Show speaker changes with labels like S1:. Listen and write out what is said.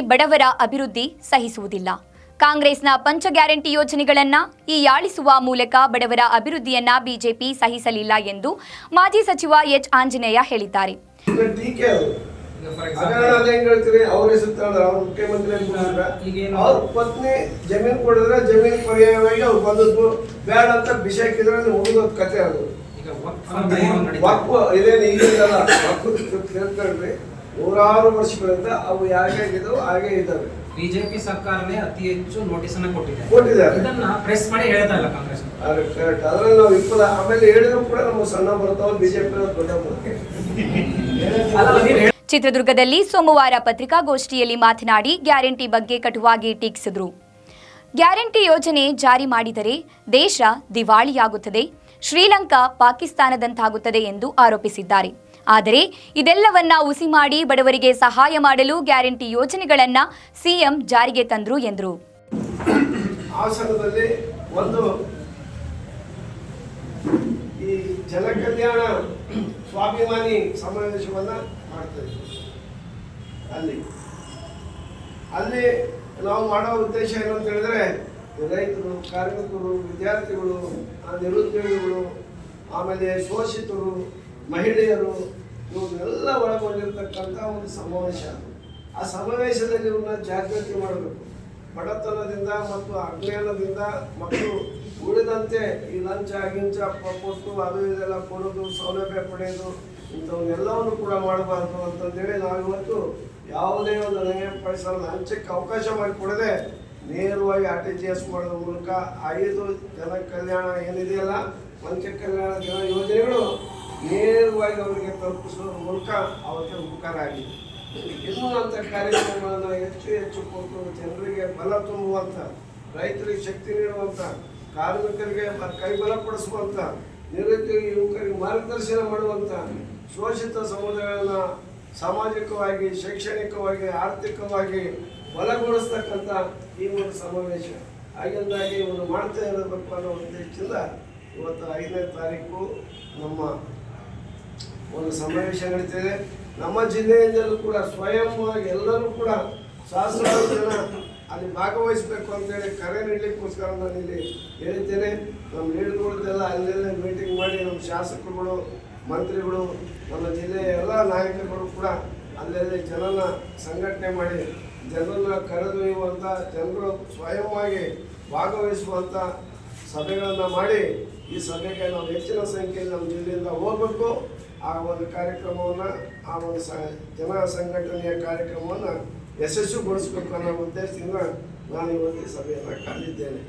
S1: ಬಡವರ ಅಭಿವೃದ್ಧಿ ಸಹಿಸುವುದಿಲ್ಲ. ಕಾಂಗ್ರೆಸ್ನ ಪಂಚ ಗ್ಯಾರಂಟಿ ಯೋಜನೆಗಳನ್ನ ಈ ಯಾಳಿಸುವ ಮೂಲಕ ಬಡವರ ಅಭಿವೃದ್ಧಿಯನ್ನ ಬಿಜೆಪಿ ಸಹಿಸಲಿಲ್ಲ ಎಂದು ಮಾಜಿ ಸಚಿವ ಎಚ್. ಆಂಜನೇಯ ಹೇಳಿದ್ದಾರೆ.
S2: ನೂರಾರು ವರ್ಷಗಳಿಂದ ಅವು ಹೇಗೆ ಆಗಿದ್ದವು? ಹಾಗೆ ಇದ್ದಾವೆ.
S3: ಬಿಜೆಪಿ ಸರ್ಕಾರನೇ ಅತಿ ಹೆಚ್ಚು ನೋಟಿಸ್ ಅನ್ನ ಕೊಟ್ಟಿದೆ.
S2: ಕೊಟ್ಟಿದ್ದಾರೆ.
S3: ಇದನ್ನ ಪ್ರೆಸ್ ಮಾಡಿ ಹೇಳ್ತಾ ಇಲ್ಲ ಕಾಂಗ್ರೆಸ್
S2: ಅದು ಕರೆಕ್ಟ್ ಅದ್ರಲ್ಲಿ ನಾವು ಇಪ್ಪದ ಆಮೇಲೆ ಹೇಳಿದ್ರು ಕೂಡ ನಮ್ಮ ಸಣ್ಣ ಬರ್ತಾವ ಬಿಜೆಪಿ ದೊಡ್ಡ
S3: ಹೇಳ್-
S1: ಚಿತ್ರದುರ್ಗದಲ್ಲಿ ಸೋಮವಾರ ಪತ್ರಿಕಾಗೋಷ್ಠಿಯಲ್ಲಿ ಮಾತನಾಡಿ ಗ್ಯಾರಂಟಿ ಬಗ್ಗೆ ಕಟುವಾಗಿ ಟೀಕಿಸಿದರು. ಗ್ಯಾರಂಟಿ ಯೋಜನೆ ಜಾರಿ ಮಾಡಿದರೆ ದೇಶ ದಿವಾಳಿಯಾಗುತ್ತದೆ. ಶ್ರೀಲಂಕಾ ಪಾಕಿಸ್ತಾನದಂತಾಗುತ್ತದೆ ಎಂದು ಆರೋಪಿಸಿದ್ದಾರೆ. ಆದರೆ ಇದೆಲ್ಲವನ್ನ ಉಸಿ ಮಾಡಿ ಬಡವರಿಗೆ ಸಹಾಯ ಮಾಡಲು ಗ್ಯಾರಂಟಿ ಯೋಜನೆಗಳನ್ನ ಸಿಎಂ ಜಾರಿಗೆ ತಂದ್ರು ಎಂದರು.
S2: ಒಂದು ಈ ಜನಕಲ್ಯಾಣ ಸ್ವಾಭಿಮಾನಿ ಸಮಾವೇಶವನ್ನ ಮಾಡ್ತಾ ಅಲ್ಲಿ. ಅಲ್ಲಿ ನಾವು ಮಾಡೋ ಉದ್ದೇಶ ಏನು ಅಂತ ಹೇಳಿದ್ರೆ ರೈತರು, ಕಾರ್ಮಿಕರು, ವಿದ್ಯಾರ್ಥಿಗಳು ನಿರುದ್ಯೋಗಿಗಳು, ಆಮೇಲೆ ಶೋಷಿತರು, ಮಹಿಳೆಯರು, ಇವ್ರನ್ನೆಲ್ಲ ಒಳಗೊಂಡಿರ್ತಕ್ಕಂಥ ಒಂದು ಸಮಾವೇಶ ಆ ಸಮಾವೇಶದಲ್ಲಿ ಇವ್ರನ್ನ ಜಾಗೃತಿ ಮಾಡಬೇಕು. ಬಡತನದಿಂದ ಮತ್ತು ಅಜ್ಞಾನದಿಂದ ಮತ್ತು ಉಳಿದಂತೆ ಈ ಲಂಚ, ಗಿಂಚ ಕೊಟ್ಟು ಅದು ಇದೆಲ್ಲ ಕೊಡೋದು, ಸೌಲಭ್ಯ ಪಡೆಯೋದು, ಇಂಥವನ್ನೆಲ್ಲವನ್ನು ಕೂಡ ಮಾಡಬಾರ್ದು ಅಂತಂದೇಳಿ ನಾವು ಇವತ್ತು ಯಾವುದೇ ಒಂದು ನನಗೆ ಪರಿಸರ ಲಂಚಕ್ಕೆ ಅವಕಾಶ ಮಾಡಿಕೊಡದೆ ನೇರವಾಗಿ ಆರ್ ಟಿ ಜಿ ಎಸ್ ಮಾಡೋದ್ರ ಮೂಲಕ ಐದು ಜನ ಕಲ್ಯಾಣ ಏನಿದೆಯಲ್ಲ ಪಂಚ ಕಲ್ಯಾಣ ಜನ ಯೋಜನೆಗಳು ನೇರವಾಗಿ ಅವರಿಗೆ ತಲುಪಿಸೋದ್ರ ಮೂಲಕ ಅವರಿಗೆ ಉಪಕಾರ ಆಗಿದೆ. ಅಂತ ಕಾರ್ಯಕ್ರಮಗಳನ್ನು ಹೆಚ್ಚು ಹೆಚ್ಚು ಕೊಟ್ಟು ಜನರಿಗೆ ಬಲ ತುಂಬುವಂಥ ರೈತರಿಗೆ ಶಕ್ತಿ ನೀಡುವಂಥ ಕಾರ್ಮಿಕರಿಗೆ ಕೈ ಕೈ ಬಲಪಡಿಸುವಂಥ ನಿರುದ್ಯೋಗಿ ಯುವಕರಿಗೆ ಮಾರ್ಗದರ್ಶನ ಮಾಡುವಂಥ ಶೋಷಿತ ಸಮುದಾಯಗಳನ್ನ ಸಾಮಾಜಿಕವಾಗಿ, ಶೈಕ್ಷಣಿಕವಾಗಿ, ಆರ್ಥಿಕವಾಗಿ ಬಲಗೊಳಿಸ್ತಕ್ಕಂಥ ಈ ಒಂದು ಸಮಾವೇಶ. ಹಾಗೆಂದಾಗಿ ಇವರು ಮಾಡ್ತಾ ಇರಬೇಕು ಅನ್ನೋ ಉದ್ದೇಶದಿಂದ ಇವತ್ತು ಐದನೇ ತಾರೀಕು ನಮ್ಮ ಒಂದು ಸಮಾವೇಶ ನಡೀತಿದೆ. ನಮ್ಮ ಜಿಲ್ಲೆಯಿಂದಲೂ ಕೂಡ ಸ್ವಯಂವಾಗಿ ಎಲ್ಲರೂ ಕೂಡ ಸಹಸ್ರಾರು ಜನ ಅಲ್ಲಿ ಭಾಗವಹಿಸಬೇಕು ಅಂತೇಳಿ ಕರೆ ನೀಡಲಿಕ್ಕೋಸ್ಕರ ನಾನು ಇಲ್ಲಿ ಹೇಳಿದ್ದೇನೆ. ನಮ್ಮ ಲೀಡ್ಗಳದ್ದೆಲ್ಲ ಅಲ್ಲೆಲ್ಲ ಮೀಟಿಂಗ್ ಮಾಡಿ ನಮ್ಮ ಶಾಸಕರುಗಳು ಮಂತ್ರಿಗಳು, ನಮ್ಮ ಜಿಲ್ಲೆಯ ಎಲ್ಲ ನಾಯಕರುಗಳು ಕೂಡ ಅಲ್ಲಲ್ಲಿ ಜನನ ಸಂಘಟನೆ ಮಾಡಿ ಜನರನ್ನ ಕರೆದೊಯ್ಯುವಂಥ ಜನರು ಸ್ವಯಂವಾಗಿ ಭಾಗವಹಿಸುವಂಥ ಸಭೆಗಳನ್ನು ಮಾಡಿ, ಈ ಸಭೆಗೆ ನಾವು ಹೆಚ್ಚಿನ ಸಂಖ್ಯೆಯಲ್ಲಿ ನಮ್ಮ ಜಿಲ್ಲೆಯಿಂದ ಹೋಗಬೇಕು. ಆ ಒಂದು ಕಾರ್ಯಕ್ರಮವನ್ನು, ಆ ಒಂದು ಸ ಜನ ಸಂಘಟನೆಯ ಕಾರ್ಯಕ್ರಮವನ್ನು ಯಶಸ್ವಿಗೊಳಿಸಬೇಕು ಅನ್ನೋ ಉದ್ದೇಶದಿಂದ ನಾನು ಇವತ್ತು ಈ ಸಭೆಯನ್ನು ಕರೆದಿದ್ದೇನೆ.